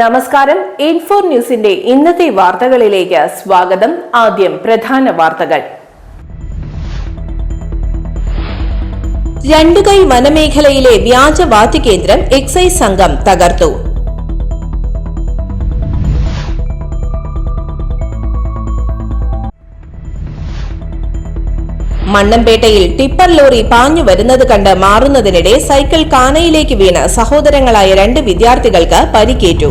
നമസ്കാരം. ഇൻഫോർ ന്യൂസിന്റെ ഇന്നത്തെ വാർത്തകളിലേക്ക് സ്വാഗതം. ആദ്യം പ്രധാന വാർത്തകൾ. രണ്ടുകൈ വനമേഖലയിലെ വ്യാജ വാദ്യകേന്ദ്രം എക്സൈസ് സംഘം തകർത്തു. മണ്ണമ്പേട്ടയിൽ ടിപ്പർ ലോറി പാഞ്ഞു വരുന്നത് കണ്ട് മാറുന്നതിനിടെ സൈക്കിൾ കാനയിലേക്ക് വീണ് സഹോദരങ്ങളായ രണ്ട് വിദ്യാർത്ഥികൾക്ക് പരിക്കേറ്റു.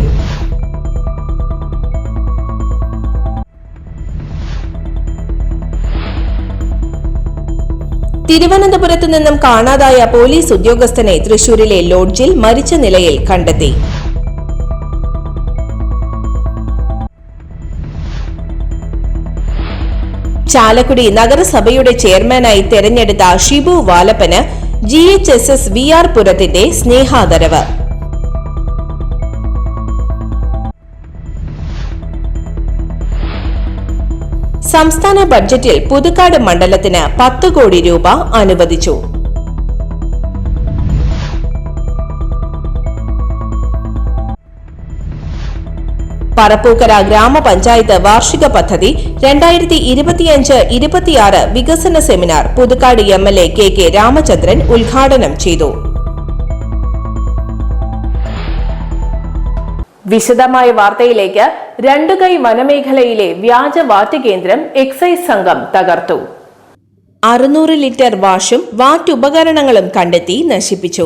തിരുവനന്തപുരത്തു നിന്നും കാണാതായ പോലീസ് ഉദ്യോഗസ്ഥനെ തൃശൂരിലെ ലോഡ്ജിൽ മരിച്ച നിലയിൽ കണ്ടെത്തി. ചാലക്കുടി നഗരസഭയുടെ ചെയർമാനായി തെരഞ്ഞെടുത്ത Shibu വാലപ്പന് G H S S V R പുരത്തിന്റെ സ്നേഹാദരവ്. സംസ്ഥാന ബഡ്ജറ്റിൽ പുതുക്കാട് മണ്ഡലത്തിന് പത്ത് കോടി രൂപ അനുവദിച്ചു. പറപ്പൂക്കര ഗ്രാമപഞ്ചായത്ത് വാർഷിക പദ്ധതി രണ്ടായിരത്തി ഇരുപത്തിയഞ്ച് ഇരുപത്തിയാറ് വികസന seminar Puthukkad M L A K K Ramachandran ഉദ്ഘാടനം ചെയ്തു. വിശദമായ വാർത്തയിലേക്ക് രണ്ടുകൈ വനമേഖലയിലെ വ്യാജ വാറ്റുകേന്ദ്രം എക്സൈസ് സംഘം തകർത്തു. അറുന്നൂറ് ലിറ്റർ വാഷും വാറ്റുപകരണങ്ങളും കണ്ടെത്തി നശിപ്പിച്ചു.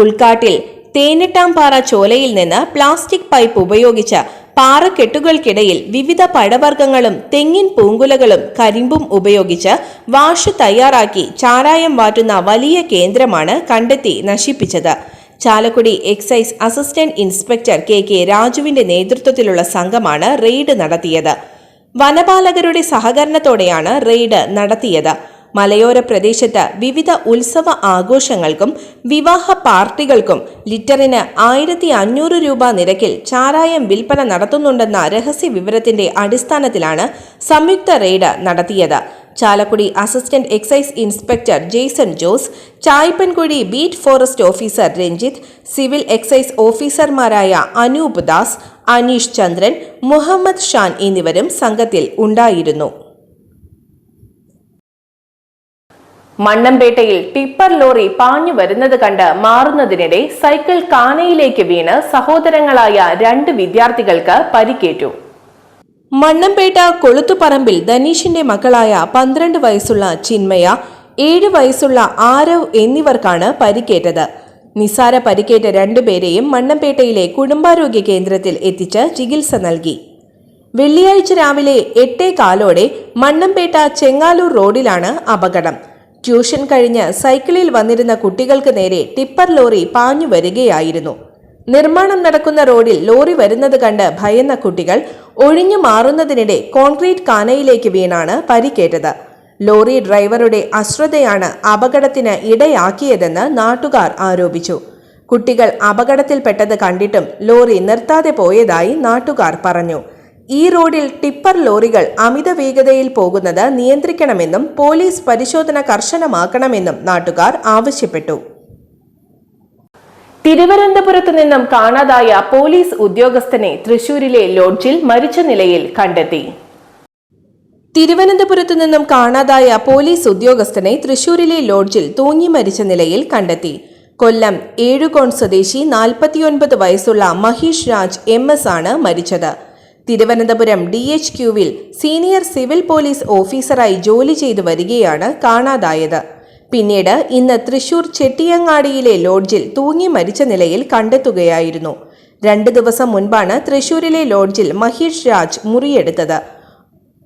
ഉൾക്കാട്ടിൽ തേനെട്ടാംപാറ ചോലയിൽ നിന്ന് പ്ലാസ്റ്റിക് പൈപ്പ് ഉപയോഗിച്ച് പാറക്കെട്ടുകൾക്കിടയിൽ വിവിധ പഴവർഗങ്ങളും തെങ്ങിൻ പൂങ്കുലകളും കരിമ്പും ഉപയോഗിച്ച് വാഷ് തയ്യാറാക്കി ചാരായം വാറ്റുന്ന വലിയ കേന്ദ്രമാണ് കണ്ടെത്തി നശിപ്പിച്ചത്. Chalakudy excise assistant inspector K K രാജുവിന്റെ നേതൃത്വത്തിലുള്ള സംഘമാണ് റെയ്ഡ് നടത്തിയത്. വനപാലകരുടെ സഹകരണത്തോടെയാണ് റെയ്ഡ് നടത്തിയത്. മലയോര പ്രദേശത്ത് വിവിധ ഉത്സവ ആഘോഷങ്ങൾക്കും വിവാഹ പാർട്ടികൾക്കും ലിറ്ററിന് ആയിരത്തി അഞ്ഞൂറ് രൂപ നിരക്കിൽ ചാരായം വിൽപ്പന നടത്തുന്നുണ്ടെന്ന രഹസ്യ വിവരത്തിന്റെ അടിസ്ഥാനത്തിലാണ് സംയുക്ത റെയ്ഡ് നടത്തിയത്. Chalakudy assistant excise inspector Jaison Jose Chaipankuzhi beat forest officer Ranjith civil excise ഓഫീസർമാരായ അനൂപ് ദാസ് അനീഷ് ചന്ദ്രൻ മുഹമ്മദ് ഷാൻ എന്നിവരും സംഘത്തിൽ ഉണ്ടായിരുന്നു. മണ്ണമ്പേട്ടയിൽ ടിപ്പർ ലോറി പാഞ്ഞു വരുന്നത് കണ്ട് മാറുന്നതിനിടെ സൈക്കിൾ കാനയിലേക്ക് വീണ് സഹോദരങ്ങളായ രണ്ട് വിദ്യാർത്ഥികൾക്ക് പരിക്കേറ്റു. മണ്ണമ്പേട്ട കൊളുത്തുപറമ്പിൽ ധനീഷിന്റെ മകളായ പന്ത്രണ്ട് വയസ്സുള്ള ചിന്മയ ഏഴ് വയസ്സുള്ള ആരവ് എന്നിവർക്കാണ് പരിക്കേറ്റത്. നിസാര പരിക്കേറ്റ രണ്ടുപേരെയും മണ്ണമ്പേട്ടയിലെ കുടുംബാരോഗ്യ കേന്ദ്രത്തിൽ എത്തിച്ച് ചികിത്സ നൽകി. വെള്ളിയാഴ്ച രാവിലെ എട്ടേ കാലോടെ മണ്ണമ്പേട്ട ചെങ്ങാലൂർ റോഡിലാണ് അപകടം. ട്യൂഷൻ കഴിഞ്ഞ് സൈക്കിളിൽ വന്നിരുന്ന കുട്ടികൾക്ക് നേരെ ടിപ്പർ ലോറി പാഞ്ഞു വരികയായിരുന്നു. നിർമ്മാണം നടക്കുന്ന റോഡിൽ ലോറി വരുന്നത് കണ്ട് ഭയന്ന കുട്ടികൾ ഒഴിഞ്ഞു മാറുന്നതിനിടെ കോൺക്രീറ്റ് കാനയിലേക്ക് വീണാണ് പരിക്കേറ്റത്. ലോറി ഡ്രൈവറുടെ അശ്രദ്ധയാണ് അപകടത്തിന് ഇടയാക്കിയതെന്ന് നാട്ടുകാർ ആരോപിച്ചു. കുട്ടികൾ അപകടത്തിൽപ്പെട്ടത് കണ്ടിട്ടും ലോറി നിർത്താതെ പോയതായി നാട്ടുകാർ പറഞ്ഞു. ഈ റോഡിൽ ടിപ്പർ ലോറികൾ അമിത വേഗതയിൽ പോകുന്നത് നിയന്ത്രിക്കണമെന്നും പോലീസ് പരിശോധന കർശനമാക്കണമെന്നും നാട്ടുകാർ ആവശ്യപ്പെട്ടു. തിരുവനന്തപുരത്ത് നിന്നും കാണാതായ പോലീസ് ഉദ്യോഗസ്ഥനെ തൃശൂരിലെ ലോഡ്ജിൽ മരിച്ച നിലയിൽ കണ്ടെത്തി. തിരുവനന്തപുരത്ത് നിന്നും കാണാതായ പോലീസ് ഉദ്യോഗസ്ഥനെ തൃശൂരിലെ ലോഡ്ജിൽ തൂങ്ങി മരിച്ച നിലയിൽ കണ്ടെത്തി. കൊല്ലം ഏഴുകോൺ സ്വദേശി നാൽപ്പത്തിയൊൻപത് വയസ്സുള്ള മഹീഷ് രാജ് എം എസ് ആണ് മരിച്ചത്. തിരുവനന്തപുരം ഡി എച്ച് ക്യുവിൽ സീനിയർ സിവിൽ പോലീസ് ഓഫീസറായി ജോലി ചെയ്തു വരികയാണ് കാണാതായത്. പിന്നീട് ഇന്ന് തൃശൂർ ചെട്ടിയങ്ങാടിയിലെ ലോഡ്ജിൽ തൂങ്ങി മരിച്ച നിലയിൽ കണ്ടെത്തുകയായിരുന്നു. രണ്ട് ദിവസം മുൻപാണ് തൃശൂരിലെ ലോഡ്ജിൽ മഹീഷ് രാജ് മുറിയെടുത്തത്.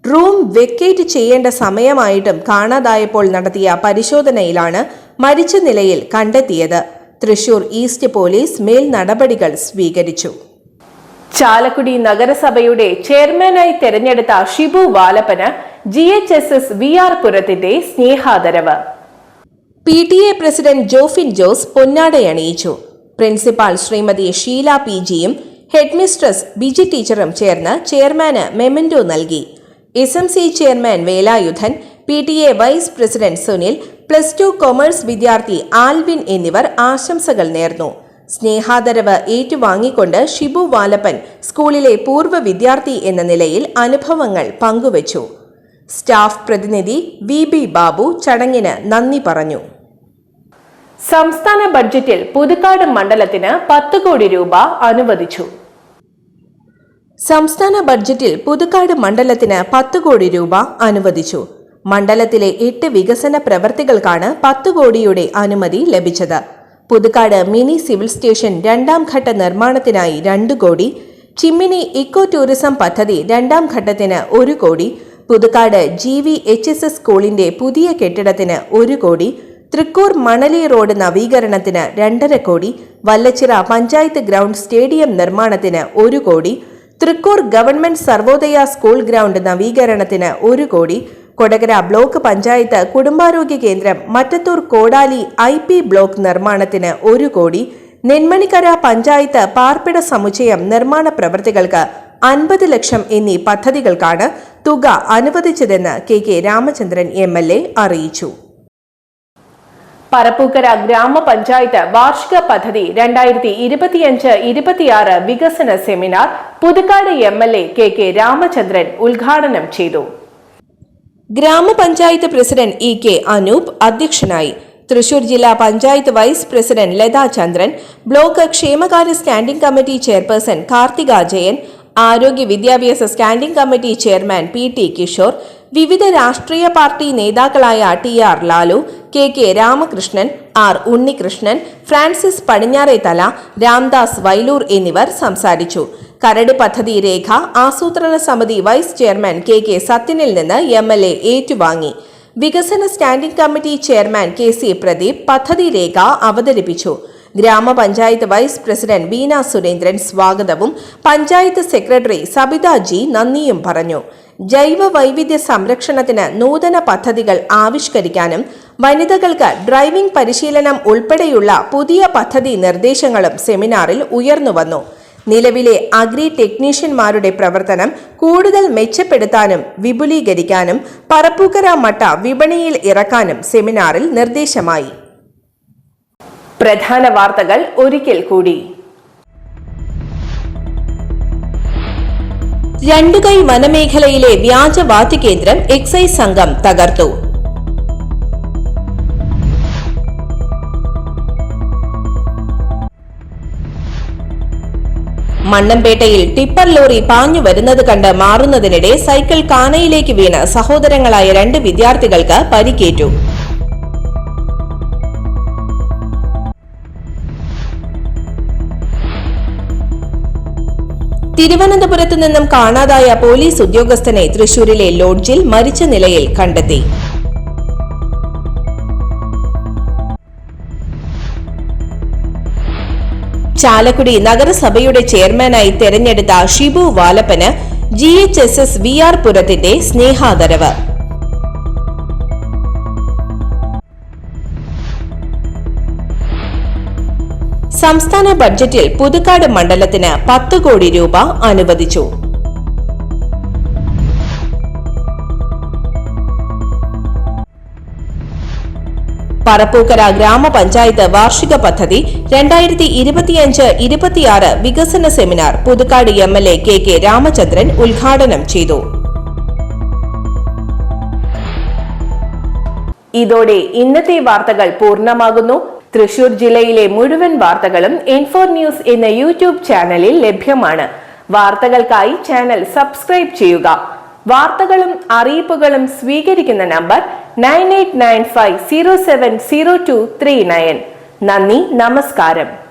റൂം വെക്കേറ്റ് ചെയ്യേണ്ട സമയമായിട്ടും കാണാതായപ്പോൾ നടത്തിയ പരിശോധനയിലാണ് മരിച്ച നിലയിൽ കണ്ടെത്തിയത്. തൃശൂർ ഈസ്റ്റ് പോലീസ് മേൽ നടപടികൾ സ്വീകരിച്ചു. ചാലക്കുടി നഗരസഭയുടെ ചെയർമാനായി തെരഞ്ഞെടുത്ത Shibu വാലപ്പന് G H S S V R പുരത്തിന്റെ സ്നേഹാദരവ്. P T A president Jophin Jose പൊന്നാടയണിയിച്ചു principal Shrimati Sheela P ജിയും ഹെഡ്മിസ്ട്രസ് ബിജി ടീച്ചറും ചേർന്ന് ചെയർമാന് മെമന്റോ നൽകി. S M C chairman Velayudhan P T A vice president Sunil plus two commerce വിദ്യാർത്ഥി ആൽവിൻ എന്നിവർ ആശംസകൾ നേർന്നു. സ്നേഹാദരവ് ഏറ്റുവാങ്ങിക്കൊണ്ട് ഷിബു വാലപ്പൻ സ്കൂളിലെ പൂർവ വിദ്യാർത്ഥി എന്ന നിലയിൽ അനുഭവങ്ങൾ പങ്കുവച്ചു. സ്റ്റാഫ് പ്രതിനിധി വി ബി ബാബു ചടങ്ങിന് നന്ദി പറഞ്ഞു. സംസ്ഥാന ബഡ്ജറ്റിൽ പുതുക്കാട് മണ്ഡലത്തിന് പത്ത് കോടി രൂപ അനുവദിച്ചു. സംസ്ഥാന ബഡ്ജറ്റിൽ പുതുക്കാട് മണ്ഡലത്തിന് പത്ത് കോടി രൂപ അനുവദിച്ചു. മണ്ഡലത്തിലെ എട്ട് വികസന പ്രവർത്തികൾക്കാണ് പത്ത് കോടിയുടെ അനുമതി ലഭിച്ചത്. പുതുക്കാട് മിനി സിവിൽ സ്റ്റേഷൻ രണ്ടാം ഘട്ട നിർമ്മാണത്തിനായി രണ്ട് കോടി ചിമ്മിനി ഇക്കോ ടൂറിസം പദ്ധതി രണ്ടാം ഘട്ടത്തിന് ഒരു crore Puthukkad G V H S S സ്കൂളിന്റെ പുതിയ കെട്ടിടത്തിന് ഒരു കോടി തൃക്കൂർ മണലി റോഡ് നവീകരണത്തിന് രണ്ടര കോടി വല്ലച്ചിറ പഞ്ചായത്ത് ഗ്രൗണ്ട് സ്റ്റേഡിയം നിർമ്മാണത്തിന് ഒരു crore Thrikkur government Sarvodaya school ground നവീകരണത്തിന് ഒരു കോടി കൊടകര ബ്ലോക്ക് പഞ്ചായത്ത് കുടുംബാരോഗ്യ കേന്ദ്രം മറ്റത്തൂർ കോടാലി ഐ പി ബ്ലോക്ക് നിർമ്മാണത്തിന് ഒരു കോടി നെന്മണിക്കര പഞ്ചായത്ത് പാർപ്പിട സമുച്ചയം നിർമ്മാണ പ്രവൃത്തികൾക്ക് അൻപത് ലക്ഷം എന്നീ പദ്ധതികൾക്കാണ് തുക അനുവദിച്ചതെന്ന് K K Ramachandran M L A അറിയിച്ചു. പരപ്പൂക്കര ഗ്രാമപഞ്ചായത്ത് വാർഷിക പദ്ധതി രണ്ടായിരത്തി ഇരുപത്തിയഞ്ച് ഇരുപത്തിയാറ് വികസന seminar Puthukkad M L A K K Ramachandran ഉദ്ഘാടനം ചെയ്തു. ഗ്രാമപഞ്ചായത്ത് പ്രസിഡന്റ് ഇ കെ അനൂപ് അധ്യക്ഷനായി തൃശൂർ ജില്ലാ panchayat vice president Latha Chandran block ക്ഷേമകാര്യ standing committee chairperson Karthika Jayan ആരോഗ്യ വിദ്യാഭ്യാസ standing committee chairman P T Kishore വിവിധ രാഷ്ട്രീയ പാർട്ടി നേതാക്കളായ T R Lalu K K Ramakrishnan R Unnikrishnan Francis Padinjarethala Ramdas Vailur എന്നിവർ സംസാരിച്ചു. കരട് പദ്ധതി രേഖ ആസൂത്രണ സമിതി വൈസ് ചെയർമാൻ കെ കെ സത്യനിൽ നിന്ന് എം എൽ എ ഏറ്റുവാങ്ങി. വികസന standing committee chairman K C Pradeep പദ്ധതി രേഖ അവതരിപ്പിച്ചു. ഗ്രാമപഞ്ചായത്ത് വൈസ് പ്രസിഡന്റ് ബീന സുരേന്ദ്രൻ സ്വാഗതവും പഞ്ചായത്ത് സെക്രട്ടറി സബിത ജി നന്ദിയും പറഞ്ഞു. ജൈവ വൈവിധ്യ സംരക്ഷണത്തിന് നൂതന പദ്ധതികൾ ആവിഷ്കരിക്കാനും വനിതകൾക്ക് ഡ്രൈവിംഗ് പരിശീലനം ഉൾപ്പെടെയുള്ള പുതിയ പദ്ധതി നിർദ്ദേശങ്ങളും സെമിനാറിൽ ഉയർന്നുവന്നു നിലവിലെ അഗ്രി ടെക്നീഷ്യന്മാരുടെ പ്രവർത്തനം കൂടുതൽ മെച്ചപ്പെടുത്താനും വിപുലീകരിക്കാനും പറപ്പൂക്കര മട്ട വിപണിയിൽ ഇറക്കാനും സെമിനാറിൽ നിർദ്ദേശമായി. പ്രധാന വാർത്തകൾ ഒരിക്കൽ കൂടി. രണ്ടുകൈ വനമേഖലയിലെ വ്യാജ വാദ്യകേന്ദ്രം എക്സൈസ് സംഘം തകർത്തു. മണ്ണമ്പേട്ടയിൽ ടിപ്പർ ലോറി പാഞ്ഞു വരുന്നത് കണ്ട് മാറുന്നതിനിടെ സൈക്കിൾ കാനയിലേക്ക് വീണ് സഹോദരങ്ങളായ രണ്ട് വിദ്യാർത്ഥികൾക്ക് പരിക്കേറ്റു. തിരുവനന്തപുരത്ത് നിന്നും കാണാതായ പോലീസ് ഉദ്യോഗസ്ഥനെ തൃശൂരിലെ ലോഡ്ജിൽ മരിച്ച നിലയിൽ കണ്ടെത്തി. ചാലക്കുടി നഗരസഭയുടെ ചെയർമാനായി തെരഞ്ഞെടുത്ത Shibu വാലപ്പന് G H S S V R പുരത്തിന്റെ സ്നേഹാദരവ്. സംസ്ഥാന ബഡ്ജറ്റിൽ പുതുക്കാട് മണ്ഡലത്തിന് പത്ത് കോടി രൂപ അനുവദിച്ചു. പറപ്പൂക്കര ഗ്രാമപഞ്ചായത്ത് വാർഷിക പദ്ധതി രണ്ടായിരത്തി ഇരുപത്തിയഞ്ച് ഇരുപത്തിയാറ് വികസന seminar Puthukkad M L A K K Ramachandran ഉദ്ഘാടനം ചെയ്തു. ഇതോടെ ഇന്നത്തെ വാർത്തകൾ പൂർണമാകുന്നു. തൃശൂർ ജില്ലയിലെ മുഴുവൻ വാർത്തകളും ഇൻഫോർ ന്യൂസ് എന്ന യൂട്യൂബ് ചാനലിൽ ലഭ്യമാണ്. വാർത്തകൾക്കായി ചാനൽ സബ്സ്ക്രൈബ് ചെയ്യുക. വാർത്തകളും അറിയിപ്പുകളും സ്വീകരിക്കുന്ന number nine eight nine five zero seven zero two three nine. നന്ദി നമസ്കാരം.